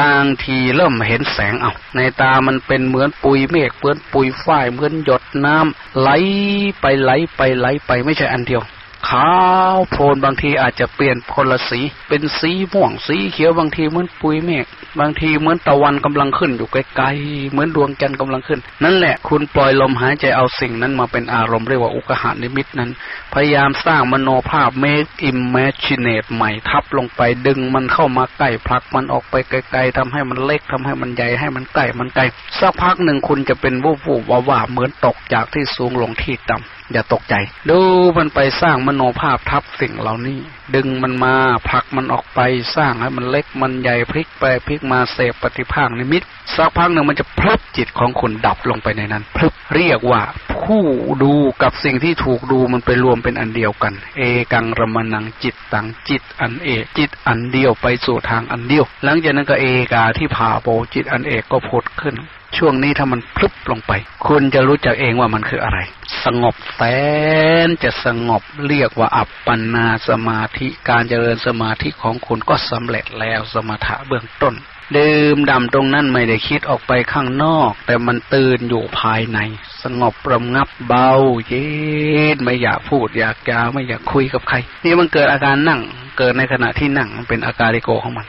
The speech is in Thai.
บางทีเริ่มเห็นแสงเอาในตามันเป็นเหมือนปุยเมฆเหมือนปุยฝ้ายเหมือนหยดน้ำไหลไปไหลไปไหลไปไม่ใช่อันเดียว ขาวโพลนบางทีอาจจะเปลี่ยนคนละสี เป็นสีม่วงสีเขียวบางทีเหมือนปุยเมฆบางทีเหมือนตะวันกำลังขึ้นอยู่ไกลๆเหมือนดวงจันทร์กำลังขึ้น นั่นแหละคุณปล่อยลมหายใจเอาสิ่งนั้นมาเป็นอารมณ์เรียกว่าอุกหานิมิตนั้น พยายามสร้างมโนภาพ make imaginate ใหม่ทับลงไปดึงมันเข้ามาใกล้ผลักมันออกไปไกลๆทำให้มันเล็กทำให้มันใหญ่ให้มันใกล้มันไกลสักพักหนึ่งคุณจะเป็นวูบวูบว่าว่าเหมือนตกจากที่สูงลงที่ต่ำ อย่าตกใจ ดูมันไปสร้างมโนภาพทับสิ่งเหล่านี้ ดึงมันมาผลักมันออกไปสร้างให้มันเล็กมันใหญ่พลิกไปพลิกมาเสพปฏิภาคนิมิตสักพักหนึ่งมันจะพลึบจิตของคุณดับลงไปในนั้นพลึบเรียกว่า ผู้ดูกับสิ่งที่ถูกดูมันไปรวมเป็นอันเดียวกัน เอกังระมนังจิตตังจิตอันเอกจิตอันเดียวไปสู่ทางอันเดียว หลังจากนั้นก็เอกาที่ผ่าโบจิตอันเอกก็ผุดขึ้น ช่วงนี้ถ้ามันพลึบลงไป คุณจะรู้จักเองว่ามันคืออะไร สงบแสนจะสงบเรียกว่าอัปปนาสมาธิการเจริญสมาธิของคุณก็สำเร็จแล้วสมถะเบื้องต้นดื่มดำตรงนั้นไม่ได้คิดออกไปข้างนอก แต่มันตื่นอยู่ภายใน สงบประงับเบาเย็นไม่อยากพูด อยากจาวไม่อยากคุยกับใคร นี่มันเกิดอาการนั่ง เกิดในขณะที่นั่งมันเป็นอาการิโกของมัน